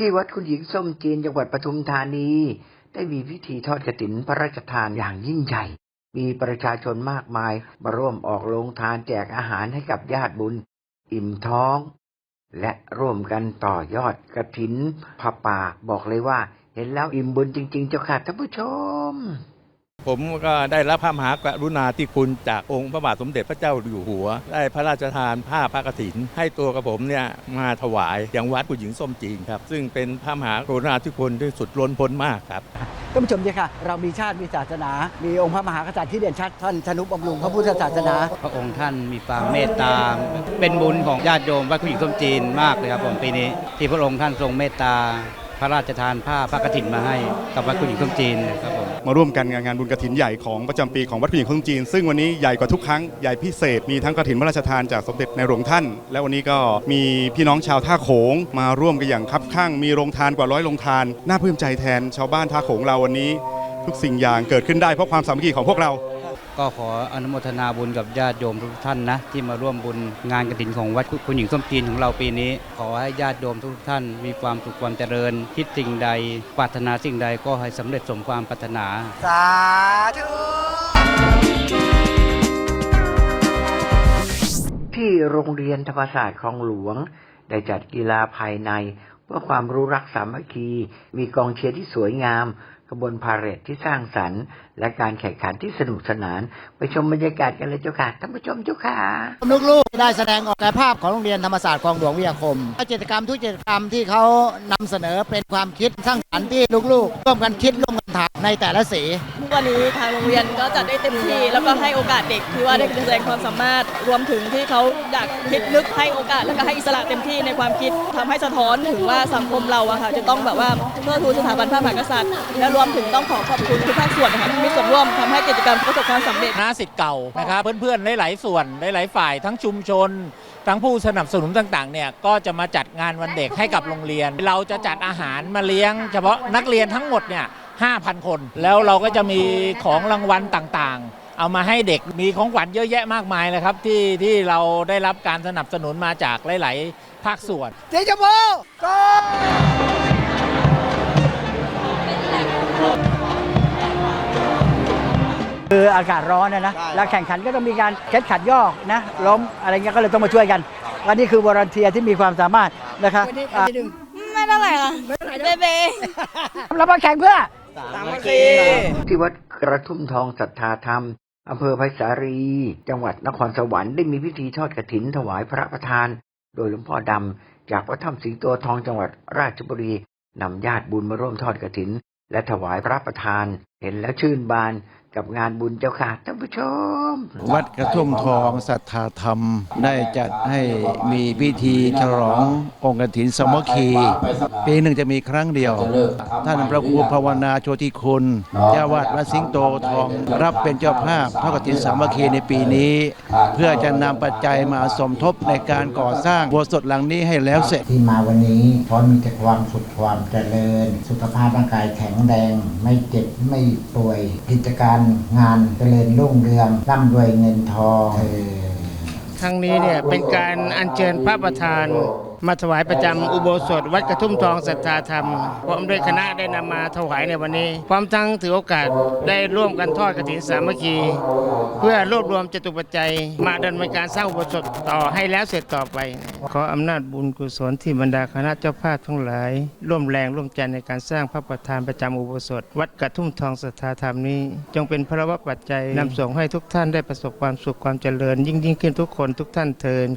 ที่วัดคุณหญิงส้มจีนจังหวัดปทุมธานี ได้มีพิธีทอดกรถินพระราชทานอย่างยิ่งใหญ่ มีประชาชนมากมายมาร่วมออกโรงทานแจกอาหารให้กับญาติบุญ อิ่มท้อง และร่วมกันต่อยอดกระถินพระป่าบอกเลยว่า เห็นแล้วอิ่มบุญจริง ๆ เจ้าค่ะท่านผู้ชม ผมก็ได้รับพระมหากรุณาธิคุณจากองค์พระบาทสมเด็จพระเจ้าอยู่หัว ได้พระราชทานผ้าพระกฐิน ให้ตัวกับผมเนี่ยมาถวายยังวัดผู้หญิงส้มจีนครับ ซึ่งเป็นพระมหากรุณาธิคุณที่สุดล้นพ้นมากครับท่านผู้ชมเจ้าค่ะ เรามีชาติมีศาสนา มีองค์พระมหากษัตริย์ที่เด่นชัดท่านชนุบำรุงพระพุทธศาสนา พระองค์ท่านมีความเมตตา เป็นบุญของญาติโยมวัดผู้หญิงส้มจีนมากเลยครับผมปีนี้ ที่พระองค์ท่านทรงเมตตา พระราชทานผ้าพระกฐินมาให้กับวัดผู้หญิงส้มจีนครับผ มาร่วมกันงานบุญกระถินใหญ่ของประจำปีของวัดผู้หญิงของจีน ซึ่งวันนี้ใหญ่กว่าทุกครั้งใหญ่พิเศษมีทั้งกระถินพระราชทานจากสมเด็จในหลวงท่าน และวันนี้ก็มีพี่น้องชาวท่าโขงมาร่วมกันอย่างคับข้างมีโรงทานกว่าร้อยโรงทานน่าปลื้มใจแทนชาวบ้านท่าโขงเราวันนี้ ทุกสิ่งอย่างเกิดขึ้นได้เพราะความสามัคคีของพวกเรา ก็ขออนุโมทนาบุญกับญาติโยมทุกท่านนะ ที่มาร่วมบุญงานกฐินของวัดคุณหญิงส้มจีนของเราปีนี้ ขอให้ญาติโยมทุกท่าน มีความสุขความเจริญ คิดสิ่งใด ปรารถนาสิ่งใดก็ให้สำเร็จสมความปรารถนา สาธุที่โรงเรียนธรรมศาสตร์คลองหลวง ได้จัดกีฬาภายใน เพื่อความรู้รักสามัคคี มีกองเชียร์ที่สวยงามขบวนพาเหรดที่สร้างสรรค์ และการแข่งขันที่สนุกสนาน ไปชมบรรยากาศกันเลยเจ้าค่ะท่านผู้ชมเจ้าค่ะลูกๆได้แสดงออกในภาพของโรงเรียนธรรมศาสตร์คลองหลวงวิทยาคมกิจกรรมทุกกิจกรรมที่เขานำเสนอเป็นความคิดสร้างสรรค์ที่ลูกๆ ร่วมกันคิดร่วมกัน ในแต่ละสีวันนี้ทางโรงเรียนก็จัดได้เต็มที่ แล้วก็ให้โอกาสเด็กที่ว่าได้แสดงความสามารถรวมถึงที่เขาอยากคิดนึกให้โอกาสแล้วก็ให้อิสระเต็มที่ในความคิดทำให้สะท้อนถึงว่าสังคมเราอะค่ะจะต้องแบบว่าเพื่อทูนสถาบันพระมหากษัตริย์และรวมถึงต้องขอขอบคุณทุกภาคส่วนนะคะที่มีส่วนร่วมทำให้กิจกรรมประสบความสำเร็จ คณะสิทธิ์เก่านะครับเพื่อนๆหลายๆส่วนหลายๆฝ่ายทั้งชุมชน ทั้งผู้สนับสนุนต่างๆเนี่ยก็จะมาจัดงานวันเด็กให้กับโรงเรียน เราจะจัดอาหารมาเลี้ยง เฉพาะนักเรียนทั้งหมดเนี่ย 5,000 คน แล้วเราก็จะมีของรางวัลต่างๆ เอามาให้เด็กมีของขวัญเยอะแยะมากมายเลยครับ ที่ที่เราได้รับการสนับสนุนมาจากหลาย ๆ ภาคส่วนสีชมพูก็คืออากาศร้อนนะนะแล้วแข่งขันก็ต้องมีการเคล็ดขัดยอกนะล้มอะไรเงี้ยก็เลยต้องมาช่วยกันอันนี้คือวอร์เทียที่มีความสามารถนะคะอะไม่เท่าไหร่ค่ะเบเบแล้วมาแข่งเพื่อ ที่วัดกระทุ่มทองศรัทธาธรรม อำเภอไผ่สาลีจังหวัดนครสวรรค์ได้มีพิธีทอดกฐินถวายพระประธาน โดยหลวงพ่อดำ จากวัดถ้ำสิงโตทองจังหวัดราชบุรีนำญาติบุญมาร่วมทอดกฐิน และถวายพระประธาน เห็นแล้วชื่นบาน กับงานบุญเจ้าค่ะท่านผู้ชม วัดกระทุ่มทองศรัทธาธรรม ได้จัดให้มีพิธีฉลององค์กฐินสามัคคี ปีหนึ่งจะมีครั้งเดียว ท่านพระครูภาวนาโชติคุณเจ้าวาดวัดสิงโตทองรับเป็นเจ้าภาพทอดกฐินสามัคคีในปีนี้ เพื่อจะนำปัจจัยมาสมทบในการก่อสร้างโบสถ์หลังนี้ให้แล้วเสร็จที่มาวันนี้ขอมีแต่ความสุขความเจริญ สุขภาพร่างกายแข็งแรงไม่เจ็บไม่ป่วยกิจการงานเจริญรุ่งเรืองร่ำรวยเงินทอง ครั้งนี้เนี่ยเป็นการอัญเชิญพระประธาน มาถวายประจำอุโบสถ วัดกระทุ่มทองศรัทธาธรรมพร้อมด้วยคณะได้นำมาถวายในวันนี้ พร้อมทั้งถือโอกาสได้ร่วมกันทอดกฐินสามัคคี เพื่อรวบรวมจตุปัจจัย มาดำเนินการสร้างอุโบสถต่อให้แล้วเสร็จต่อไป ขออำนาจบุญกุศลที่บรรดาคณะเจ้าภาพทั้งหลาย ร่วมแรงร่วมใจในการสร้างพระประธานประจำอุโบสถ วัดกระทุ่มทองศรัทธาธรรมนี้ จงเป็นพระวปัจจัยนำส่งให้ทุกท่านได้ประสบความสุขความเจริญ ยิ่งยิ่งขึ้นทุกคนทุกท่านเทิน